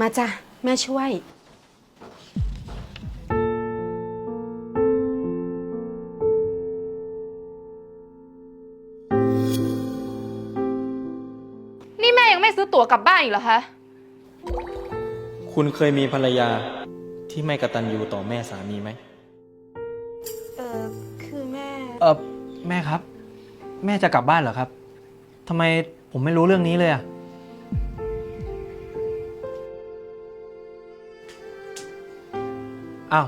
มาจ้ะ แม่ช่วย นี่แม่ยังไม่ซื้อตั๋วกลับบ้านอีกเหรอคะ คุณเคยมีภรรยาที่ไม่กตัญญูต่อแม่สามีไหม เออคือแม่ เออแม่ครับ แม่จะกลับบ้านเหรอครับทำไมผมไม่รู้เรื่องนี้เลยอะ อ้าว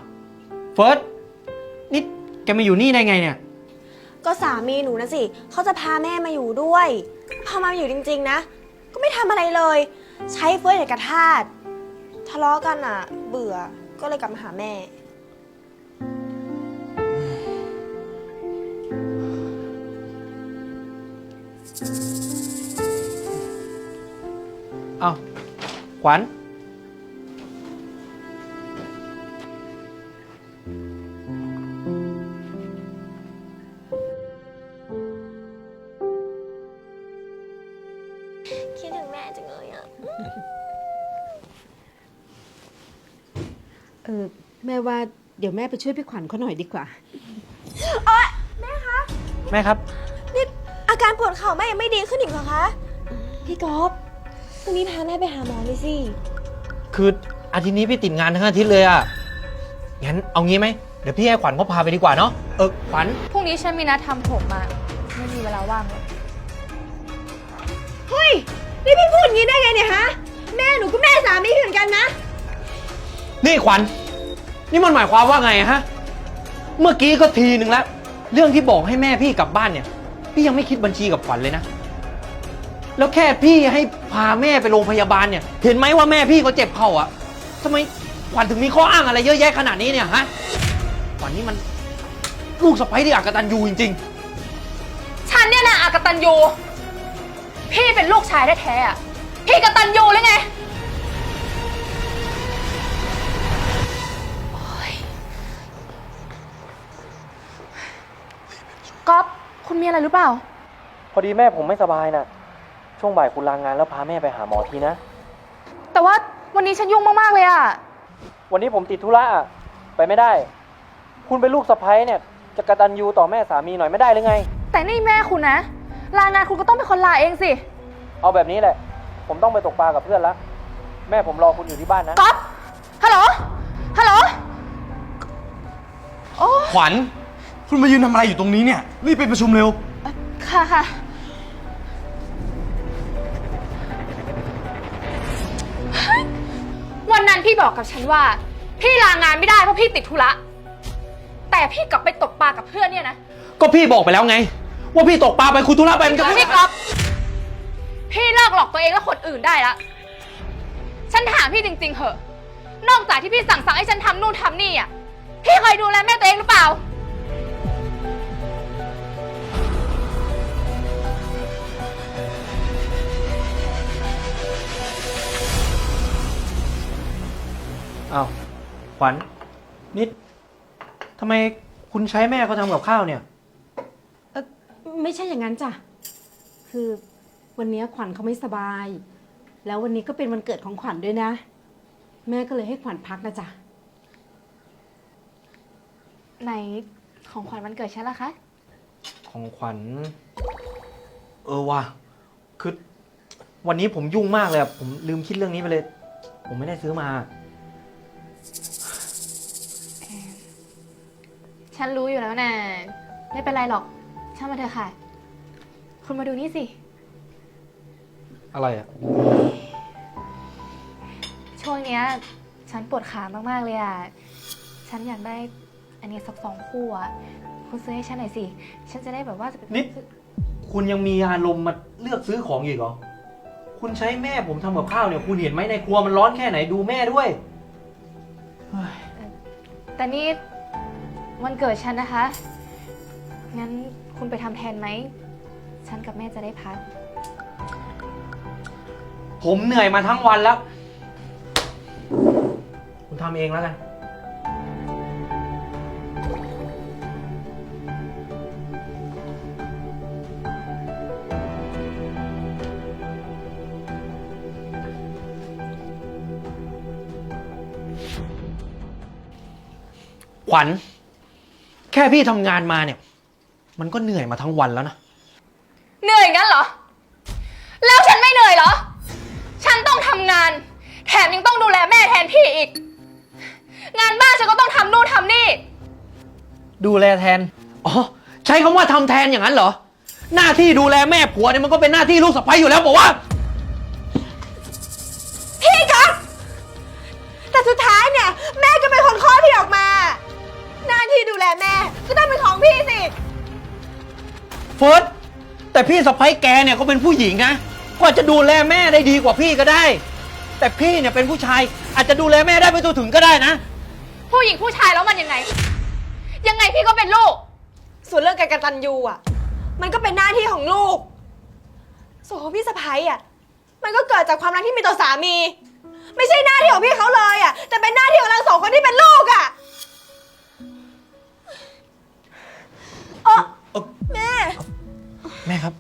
เฟิร์สนี่แกมาอยู่นี่ได้ไงเนี่ย ก็สามีหนูนะสิเขาจะพาแม่มาอยู่ด้วยพามาอยู่จริง ๆ นะ ก็ไม่ทำอะไรเลย ใช้เฟิร์สอย่างกระทาดทะเลาะกันอะ เบื่อก็เลยกลับมาหาแม่ อ้าวขวัญ แม่ว่าเดี๋ยวแม่ไปช่วยพี่ขวัญเขาหน่อยดีกว่าแม่ครับ นี่อาการปวดเข่าแม่ยังไม่ดีขึ้นอีกเหรอคะ พี่ก๊อฟพรุ่งนี้พาแม่ไปหาหมอเลยสิ คืออาทิตย์นี้พี่ติดงานทั้งอาทิตย์เลยอะงั้นเอางี้ไหมเดี๋ยวพี่ให้ขวัญเขาพาไปดีกว่าเนาะเออขวัญพรุ่งนี้ฉันมีนัดทำผมมาไม่มีเวลาว่างเลยเฮ้ย นี่พี่พูดอย่างนี้ได้ไงเนี่ยฮะ แม่หนูก็แม่สามีพี่เหมือนกันนะ นี่ขวัญ นี่มันหมายความว่าไงอะฮะ เมื่อกี้ก็ทีหนึ่งแล้ว เรื่องที่บอกให้แม่พี่กลับบ้านเนี่ย พี่ยังไม่คิดบัญชีกับขวัญเลยนะ แล้วแค่พี่ให้พาแม่ไปโรงพยาบาลเนี่ย เห็นไหมว่าแม่พี่เขาเจ็บเข่าอะทำไมขวัญถึงมีข้ออ้างอะไรเยอะแยะขนาดนี้เนี่ยฮะ ขวัญนี่มันลูกสะใภ้ที่อักตันยูจริงฉันเนี่ยนะอากตันยู พี่เป็นลูกชายแท้ๆอะพี่กตันยูหรือไง ก๊อฟคุณมีอะไรหรือเปล่าๆพอดีแม่ผมไม่สบายนะช่วงบ่ายคุณลางงานแล้วพาแม่ไปหาหมอทีนะ แต่ว่าวันนี้ฉันยุ่งมากๆเลยอะวันนี้ผมติดธุระอะไปไม่ได้ คุณเป็นลูกสะใภ้เนี่ยจะกตัญญูต่อแม่สามีหน่อยไม่ได้หรือไง แต่นี่แม่คุณนะ ลางานคุณก็ต้องเป็นคนลาเองสิเอาแบบนี้แหละ ผมต้องไปตกปลากับเพื่อนละแม่ผมรอคุณอยู่ที่บ้านนะ ก๊อฟฮัลโหลฮัลโหลโอ้ ขวัญ คุณมายืนทำอะไรอยู่ตรงนี้เนี่ย รีบไปประชุมเร็วค่ะค่ะ วันนั้นพี่บอกกับฉันว่า พี่ลางานไม่ได้เพราะพี่ติดธุระ แต่พี่กลับไปตกปลากับเพื่อนเนี่ยนะ ก็พี่บอกไปแล้วไง ว่าพี่ตกปลาไปคุณธุระไปมันก็ไม่พี่ก๊อฟพี่เลิกหลอกตัวเองและคนอื่นได้ละ ฉันถามพี่จริง ๆเหอะ นอกจากที่พี่สั่งสั่งให้ฉันทำนู่นทำนี่อะ พี่เคยดูแลแม่ตัวเองหรือเปล่า ขวัญนิดทำไมคุณใช้แม่เขาทำกับข้าวเนี่ย เออไม่ใช่อย่างนั้นจ้ะ คือวันนี้ขวัญเขาไม่สบาย แล้ววันนี้ก็เป็นวันเกิดของขวัญด้วยนะ แม่ก็เลยให้ขวัญพักนะจ๊ะ ไหนของขวัญวันเกิดฉันล่ะคะ ของขวัญ เออว่ะคือวันนี้ผมยุ่งมากเลยอะผมลืมคิดเรื่องนี้ไปเลย ผมไม่ได้ซื้อมา ฉันรู้อยู่แล้วนะไม่เป็นไรหรอก ช่างมาเถอะค่ะ คุณมาดูนี่สิ อะไรอะช่วงเนี้ย ฉันปวดขามาก ๆ เลยอะ ฉันอยากได้ อันนี้สักสองคู่อะ คุณซื้อให้ฉันหน่อยสิ ฉันจะได้แบบว่าจะไปนิด คุณยังมีอารมณ์มาเลือกซื้อของอีกเหรอ คุณใช้แม่ผมทำกับข้าวเนี่ย คุณเห็นไหมในครัวมันร้อนแค่ไหนดูแม่ด้วยเฮ้ยแต่นี่ วันเกิดฉันนะคะ งั้นคุณไปทำแทนไหม ฉันกับแม่จะได้พัก ผมเหนื่อยมาทั้งวันแล้ว คุณทำเองแล้วกัน ขวัญ ค่พี่ทำงานมาเนี่ย มันก็เหนื่อยมาทั้งวันแล้วนะ เหนื่อยงั้นเหรอ แล้วฉันไม่เหนื่อยเหรอ ฉันต้องทำงาน แถมยังต้องดูแลแม่แทนพี่อีก งานบ้านฉันก็ต้องทำนู่นทำนี่ ดูแลแทน อ๋อ ใช้คำว่าทำแทนอย่างนั้นเหรอ หน้าที่ดูแลแม่ผัวเนี่ยมันก็เป็นหน้าที่ลูกสะใภ้อยู่แล้วบอกว่า พี่คะแต่สุดท้ายเนี่ย แม่ก็เป็นคนคลอดพี่ออกมา หน้าที่ดูแลแม่ ก็ต้องเป็นของพี่สิ เฟิร์สแต่พี่สะใภ้แกเนี่ยก็เป็นผู้หญิงนะก็อาจจะดูแลแม่ได้ดีกว่าพี่ก็ได้ แต่พี่เนี่ยเป็นผู้ชายอาจจะดูแลแม่ได้ไม่ตัวถึงก็ได้นะ ผู้หญิงผู้ชายแล้วมันยังไง ยังไงพี่ก็เป็นลูก ส่วนเรื่องการกตัญญูอะ มันก็เป็นหน้าที่ของลูก ส่วนของพี่สะพ้ายอะ มันก็เกิดจากความรักที่มีต่อสามี ไม่ใช่หน้าที่ของพี่เขาเลยอะ แต่เป็นหน้าที่ของเราสองคนที่เป็นลูกอะ ออแม่ แม่ครับ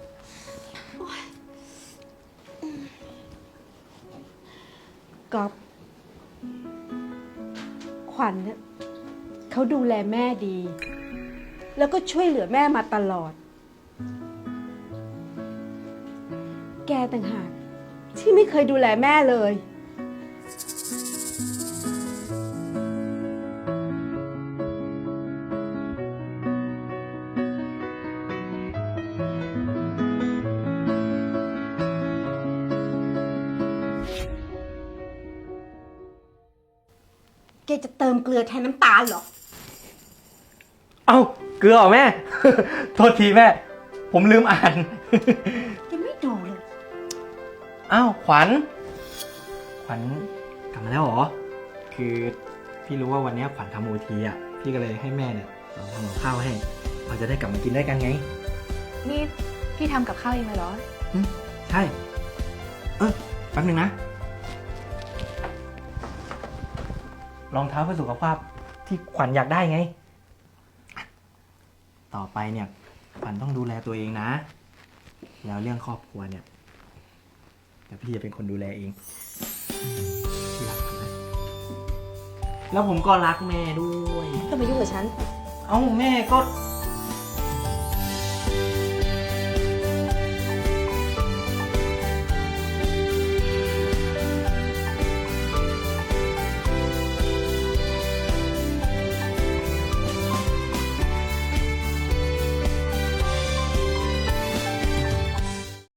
ก๊อฟขวัญเนี่ยเขาดูแลแม่ดี แล้วก็ช่วยเหลือแม่มาตลอด แกต่างหากที่ไม่เคยดูแลแม่เลย แกจะเติมเกลือแทนน้ำตาลเหรอ เอ้าเกลือเหรอแม่ โทษทีแม่ ผมลืมอ่าน แกไม่ดูเลย อ้าวขวัญ ขวัญกลับมาแล้วเหรอ คือพี่รู้ว่าวันนี้ขวัญทำโอทีอะ พี่ก็เลยให้แม่เนี่ยลองทำกับข้าวให้เราจะได้กลับมากินด้วยกันไง นี่พี่ทำกับข้าวเองเลยเหรออืมใช่ เออแป๊บนึงนะ รองเท้าเพื่อสุขภาพที่ขวัญอยากได้ไง ต่อไปเนี่ยขวัญต้องดูแลตัวเองนะ แล้วเรื่องครอบครัวเนี่ยเดี๋ยวพี่จะเป็นคนดูแลเองพี่รักขวัญนะแล้วผมก็รักแม่ด้วยต้องมายุ่งกับฉัน เอ้าแม่ก็